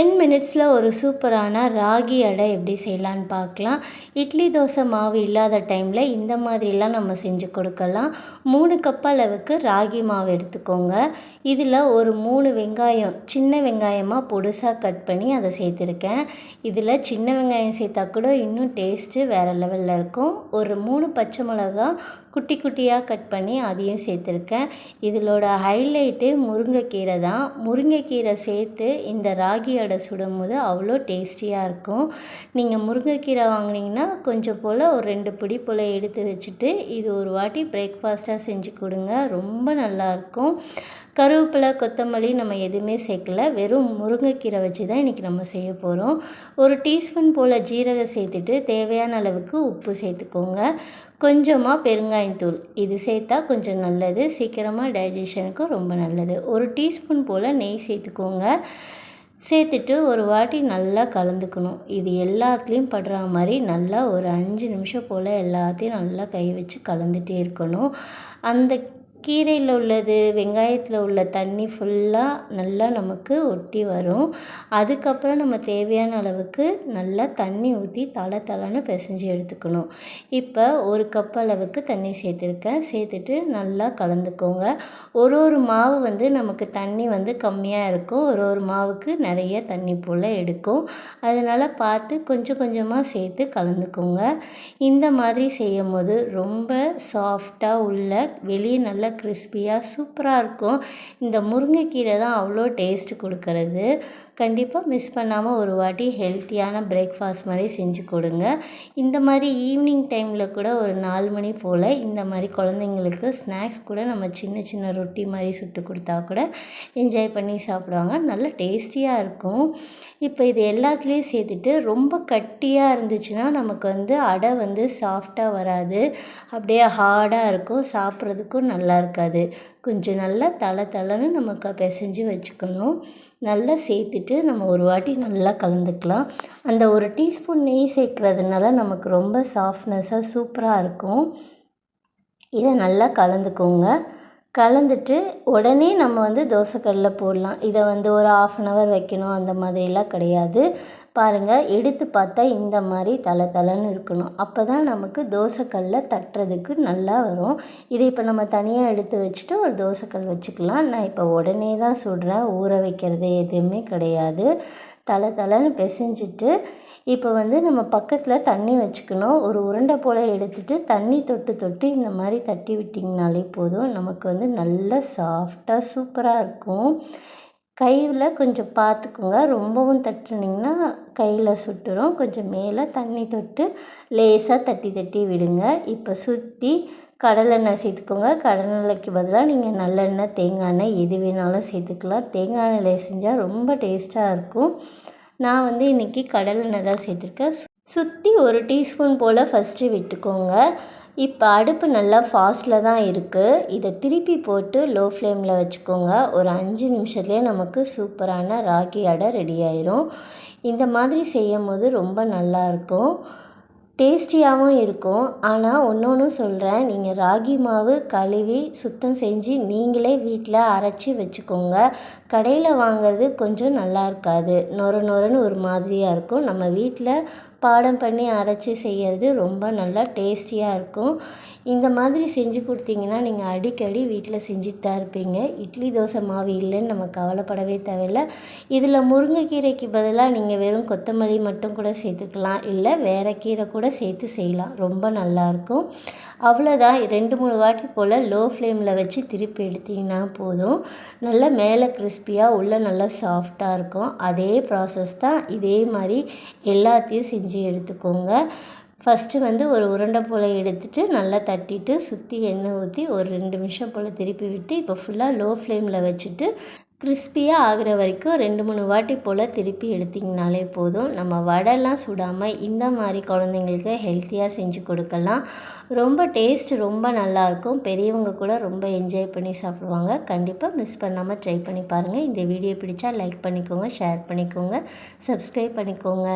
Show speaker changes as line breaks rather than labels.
Ten மினிட்ஸில் ஒரு சூப்பரான ராகி அடை எப்படி செய்யலான்னு பார்க்கலாம். இட்லி தோசை மாவு இல்லாத டைமில் இந்த மாதிரிலாம் நம்ம செஞ்சு கொடுக்கலாம். மூணு கப் அளவுக்கு ராகி மாவு எடுத்துக்கோங்க. இதில் ஒரு மூணு வெங்காயம் சின்ன வெங்காயமாக பொடுசாக கட் பண்ணி அதை சேர்த்துருக்கேன். இதில் சின்ன வெங்காயம் சேர்த்தா கூட இன்னும் டேஸ்ட்டு வேறு லெவலில் இருக்கும். ஒரு மூணு பச்சை மிளகா குட்டி குட்டியாக கட் பண்ணி அதையும் சேர்த்துருக்கேன். இதிலோட ஹைலைட்டு முருங்கைக்கீரை தான். முருங்கைக்கீரை சேர்த்து இந்த ராகி அடை சுடும்போது அவ்வளோ டேஸ்டியாக இருக்கும். நீங்கள் முருங்கைக்கீரை வாங்கினீங்கன்னா கொஞ்சம் போல் ஒரு ரெண்டு பிடி போல் எடுத்து வச்சுட்டு இது ஒரு வாட்டி பிரேக்ஃபாஸ்ட்டாக செஞ்சு கொடுங்க. ரொம்ப நல்லாயிருக்கும் கருவேப்பிலை கொத்தமல்லி நம்ம எதுவுமே சேர்க்கல. வெறும் முருங்கைக்கீரை வச்சு தான் இன்றைக்கி நம்ம செய்ய போகிறோம் ஒரு டீஸ்பூன் போல் ஜீரகம் சேர்த்துட்டு தேவையான அளவுக்கு உப்பு சேர்த்துக்கோங்க. கொஞ்சமாக பெருங்காயத்தூள் இது சேர்த்தா கொஞ்சம் நல்லது. சீக்கிரமாக டைஜஷனுக்கும் ரொம்ப நல்லது. ஒரு டீஸ்பூன் போல் நெய் சேர்த்துக்கோங்க. சேர்த்துட்டு ஒரு வாட்டி நல்லா கலந்துக்கணும். இது எல்லாத்துலேயும் படுற மாதிரி நல்லா ஒரு அஞ்சு நிமிஷம் போல் எல்லாத்தையும் நல்லா கை வச்சு கலந்துகிட்டே இருக்கணும். அந்த கீரையில் உள்ளது வெங்காயத்தில் உள்ள தண்ணி ஃபுல்லாக நல்லா நமக்கு ஒட்டி வரும். அதுக்கப்புறம் நம்ம தேவையான அளவுக்கு நல்லா தண்ணி ஊற்றி தலை தலைன்னு பிசைஞ்சு எடுத்துக்கணும். இப்போ ஒரு கப் அளவுக்கு தண்ணி சேர்த்துருக்கேன். சேர்த்துட்டு நல்லா கலந்துக்கோங்க. ஒரு ஒரு மாவு வந்து நமக்கு தண்ணி வந்து கம்மியாக இருக்கும். ஒரு ஒரு மாவுக்கு நிறைய தண்ணி போல் எடுக்கும். அதனால் பார்த்து கொஞ்சம் கொஞ்சமாக சேர்த்து கலந்துக்கோங்க. இந்த மாதிரி செய்யும் போது ரொம்ப சாஃப்டாக உள்ள வெளியே நல்லா கிறிஸ்பியாக சூப்பராக இருக்கும். இந்த முருங்கைக்கீரை தான் அவ்வளோ டேஸ்ட் கொடுக்கறது. கண்டிப்பாக மிஸ் பண்ணாமல் ஒரு வாட்டி ஹெல்த்தியான பிரேக்ஃபாஸ்ட் மாதிரி செஞ்சு கொடுங்க. இந்த மாதிரி ஈவினிங் டைமில் கூட ஒரு நாலு மணி போல் இந்த மாதிரி குழந்தைங்களுக்கு ஸ்நாக்ஸ் கூட நம்ம சின்ன சின்ன ரொட்டி மாதிரி சுட்டு கொடுத்தா கூட என்ஜாய் பண்ணி சாப்பிடுவாங்க. நல்ல டேஸ்டியாக இருக்கும். இப்போ இது எல்லாத்துலேயும் சேர்த்துட்டு ரொம்ப கட்டியாக இருந்துச்சுன்னா நமக்கு வந்து அடை வந்து சாஃப்டாக வராது. அப்படியே ஹார்டாக இருக்கும். சாப்பிட்றதுக்கும் நல்லா இருக்காது. கொஞ்சம் நல்லா தலை தலைன்னு நமக்கு பிசைஞ்சு வச்சுக்கணும். நல்லா சேர்த்துட்டு நம்ம ஒரு வாட்டி நல்லா கலந்துக்கலாம். அந்த ஒரு டீஸ்பூன் நெய் சேர்க்குறதுனால நமக்கு ரொம்ப சாஃப்ட்னஸாக சூப்பராக இருக்கும். இதை நல்லா கலந்துக்கோங்க. கலந்துட்டு உடனே நம்ம வந்து தோசைக்கல்லில் போடலாம். இதை வந்து ஒரு ஆஃப் அன் ஹவர் வைக்கணும். அந்த மாதிரிலாம் கிடையாது. பாருங்கள் எடுத்து பார்த்தா இந்த மாதிரி தலை தலைன்னு இருக்கணும். அப்போ தான் நமக்கு தோசைக்கல்லில் தட்டுறதுக்கு நல்லா வரும். இதை இப்போ நம்ம தனியாக எடுத்து வச்சுட்டு ஒரு தோசைக்கல் வச்சுக்கலாம். நான் இப்போ உடனே தான் சுடுறேன். ஊற வைக்கிறது எதுவுமே கிடையாது. தலை தலைன்னு பிசைஞ்சிட்டு இப்போ வந்து நம்ம பக்கத்தில் தண்ணி வச்சுக்கணும். ஒரு உருண்டை போல் எடுத்துகிட்டு தண்ணி தொட்டு தொட்டு இந்த மாதிரி தட்டி விட்டிங்கனாலே போதும். நமக்கு வந்து நல்லா சாஃப்டாக சூப்பராக இருக்கும். கையில் கொஞ்சம் பார்த்துக்குங்க ரொம்பவும் தட்டுனிங்கன்னா கையில் சுட்டுரும். கொஞ்சம் மேலே தண்ணி தொட்டு லேசாக தட்டி தட்டி விடுங்க. இப்போ சுற்றி கடலெண்ணெய் சேர்த்துக்கோங்க. கடலெண்ணெய்க்கு பதிலாக நீங்கள் நல்லெண்ணெய் தேங்காய் எண்ணெய் எது வேணாலும் சேர்த்துக்கலாம். தேங்காய் எண்ணெயில் செஞ்சால் ரொம்ப டேஸ்ட்டாக இருக்கும். நான் வந்து இன்றைக்கி கடலெண்ணெய் தான் சேர்த்துருக்கேன். சுற்றி ஒரு டீஸ்பூன் போல் ஃபஸ்ட்டு விட்டுக்கோங்க. இப்போ அடுப்பு நல்லா ஃபாஸ்ட்டில் தான் இருக்குது இதை திருப்பி போட்டு லோ ஃப்ளேமில் வச்சுக்கோங்க. ஒரு அஞ்சு நிமிஷத்துலேயே நமக்கு சூப்பரான ராகி அடை ரெடி ஆயிரும். இந்த மாதிரி செய்யும் போது ரொம்ப நல்லாயிருக்கும் டேஸ்டியாகவும் இருக்கும். ஆனால் ஒன்று ஒன்று சொல்கிறேன் நீங்கள் ராகி மாவு கழுவி சுத்தம் செஞ்சு நீங்களே வீட்டில் அரைச்சி வச்சுக்கோங்க. கடையில் வாங்கிறது கொஞ்சம் நல்லா இருக்காது. நொர நொரன்னு ஒரு மாதிரியாக இருக்கும். நம்ம வீட்டில் பாடம் பண்ணி அரைச்சி செய்கிறது ரொம்ப நல்லா டேஸ்டியாக இருக்கும். இந்த மாதிரி செஞ்சு கொடுத்தீங்கன்னா நீங்கள் அடிக்கடி வீட்டில் செஞ்சுட்டு தான் இருப்பீங்க. இட்லி தோசை மாவு இல்லைன்னு நம்ம கவலைப்படவே தேவையில்ல. இதில் முருங்கைக்கீரைக்கு பதிலாக நீங்கள் வெறும் கொத்தமல்லி மட்டும் கூட சேர்த்துக்கலாம். இல்லை வேறு கீரை கூட சேர்த்து செய்யலாம். ரொம்ப நல்லாயிருக்கும் அவ்வளோதான் ரெண்டு மூணு வாட்டி போல் லோ ஃப்ளேமில் வச்சு திருப்பி எடுத்திங்கன்னா போதும். நல்லா மேலே கிறிஸ்பியாக உள்ளே நல்லா சாஃப்டாக இருக்கும். அதே ப்ராசஸ் தான் இதே மாதிரி எல்லாத்தையும் செஞ்சு செஞ்சு எடுத்துக்கோங்க. ஃபஸ்ட்டு வந்து ஒரு உருண்டை போல் எடுத்துகிட்டு நல்லா தட்டிட்டு சுற்றி எண்ணெய் ஊற்றி ஒரு ரெண்டு நிமிஷம் போல் திருப்பி விட்டு இப்போ ஃபுல்லாக லோ ஃப்ளேமில் வச்சுட்டு கிறிஸ்பியாக ஆகிற வரைக்கும் ரெண்டு மூணு வாட்டி போல் திருப்பி எடுத்திங்கனாலே போதும். நம்ம வடைலாம் சுடாமல் இந்த மாதிரி குழந்தைங்களுக்கு ஹெல்த்தியாக செஞ்சு கொடுக்கலாம். ரொம்ப டேஸ்ட் ரொம்ப நல்லாயிருக்கும் பெரியவங்க கூட ரொம்ப என்ஜாய் பண்ணி சாப்பிடுவாங்க. கண்டிப்பாக மிஸ் பண்ணாமல் ட்ரை பண்ணி பாருங்கள் இந்த வீடியோ பிடிச்சா லைக் பண்ணிக்கோங்க ஷேர் பண்ணிக்கோங்க சப்ஸ்கிரைப் பண்ணிக்கோங்க.